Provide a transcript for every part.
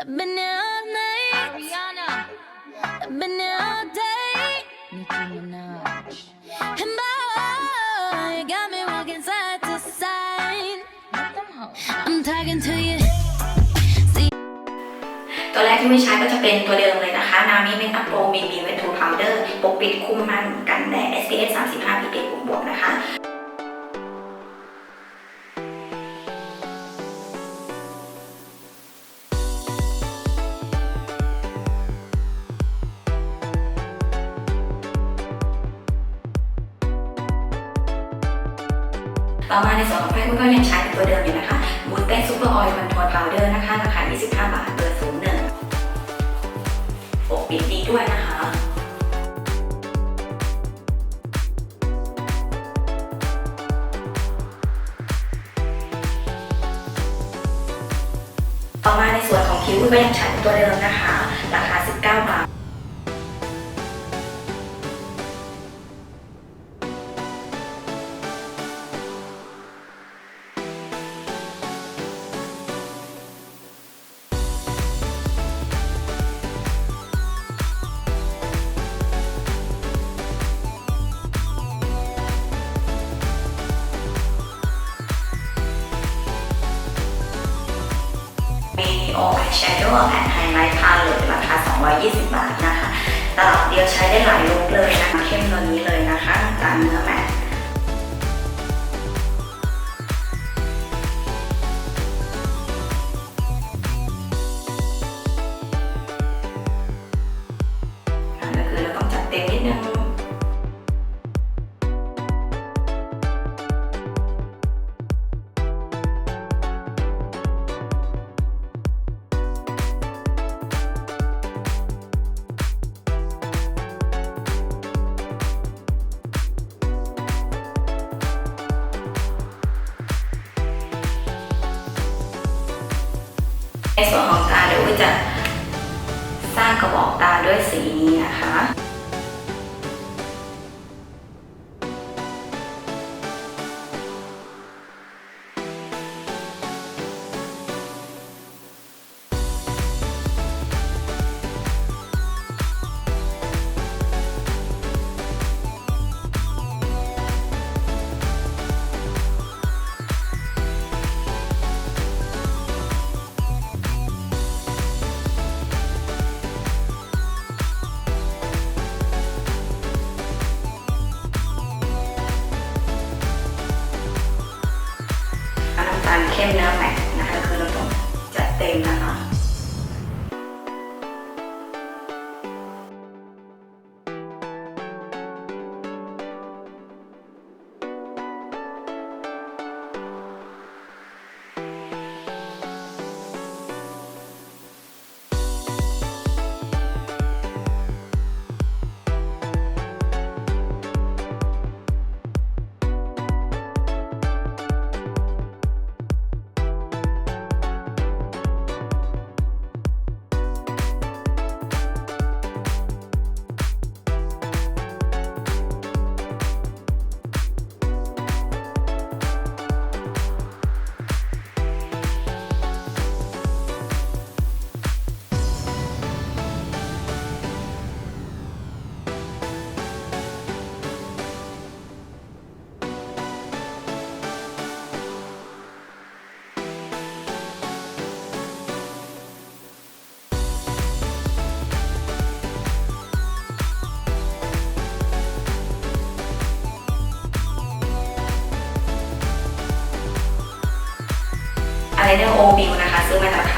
I've been here all night. Ariana. I've been here all day. Nicki Minaj. And boy, you got me walking side to side. I'm talking to you. ตัวแรกที่ไม่ใช้ก็จะเป็นตัวเดิมเลยนะคะ Nami Makeup Pro BB Wet Tone Powder ปกปิดคุมมันกันแดด SPF 35 PA บวกบวกๆนะคะ อมาในส่วนของแป้งก็ยังใช้เป็นตัวเดิมอยู่นะคะบูสเต้ซูเปอร์ออยล์คอนทัวร์พาวเดอร์นะคะราคา 25 บาทเบอร์ศูนย์หนึ่งปกปิดดีด้วยนะคะต่อมาในส่วนของคิ้วก็ยังใช้ตัวเดิมนะคะ ราคา 19 บาท โอแอชโดว์แอนไฮไลท์พาเลตราคา 220 บาทนะคะ ตลับเดียวใช้ได้หลายลุคเลยนะคะ เข้มตัวนี้เลยนะคะตามเนื้อแมท ในส่วนของตาเดี๋ยวอุ้ยจะสร้างกระบอกตาด้วยสีนี้นะคะ น้ำตามเข้มเนื้อแมทนะคะคือเราต้องจัดเต็มนะคะ เนอร์โอบิวนะคะ ซื้อมาจากรา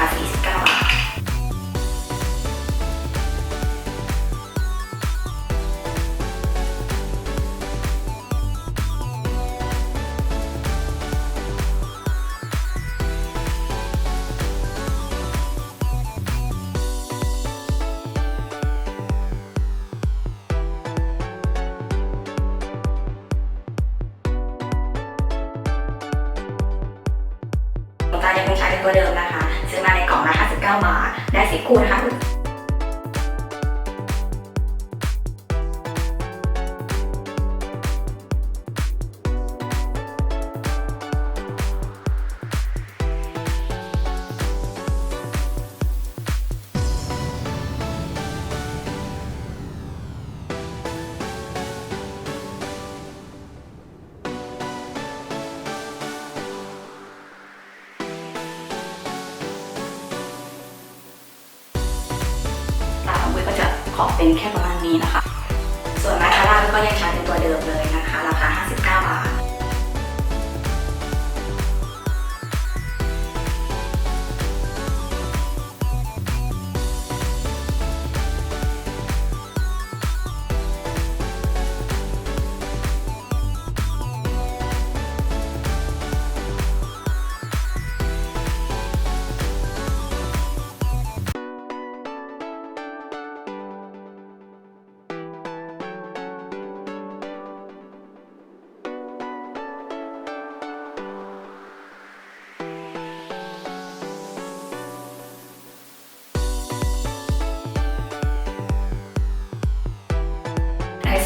คงใช้เป็นตัวเดิมนะคะ ซื้อมาในกล่องละ59บาทได้สีคู่นะคะ ขอเป็นแค่ประมาณนี้นะคะ ส่วนมาคาร่าก็ยังใช้เป็นตัวเดิมเลย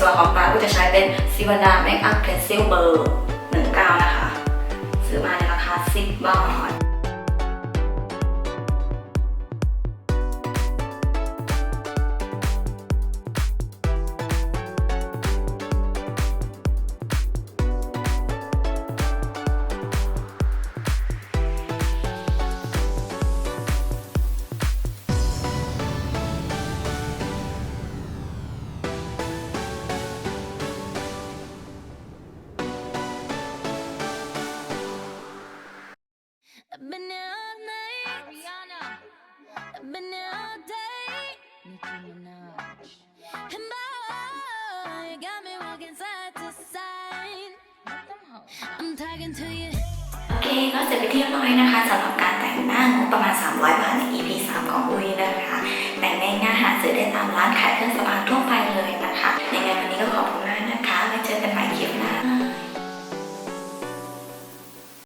วนของปาก็จะใช้เป็นซิวานาเมคอัพเพนซิลเบอร์19 นะคะ ซื้อมาในราคา 10 บาท been all day. Nicki Minaj. And boy, you got me walking side to side. I'm talking to you. โอเคก็เสร็จไปเรียบร้อยนะคะสำหรับการแต่งหน้างบประมาณ 300 บาทใน EP 3 ของอุ้ยนะคะ แต่งในงานหาซื้อได้ตามร้านขายเครื่องสำอางทั่วไปเลยนะคะยังไงวันนี้ก็ขอบคุณมากนะคะไว้เจอกันใหม่คลิปหน้า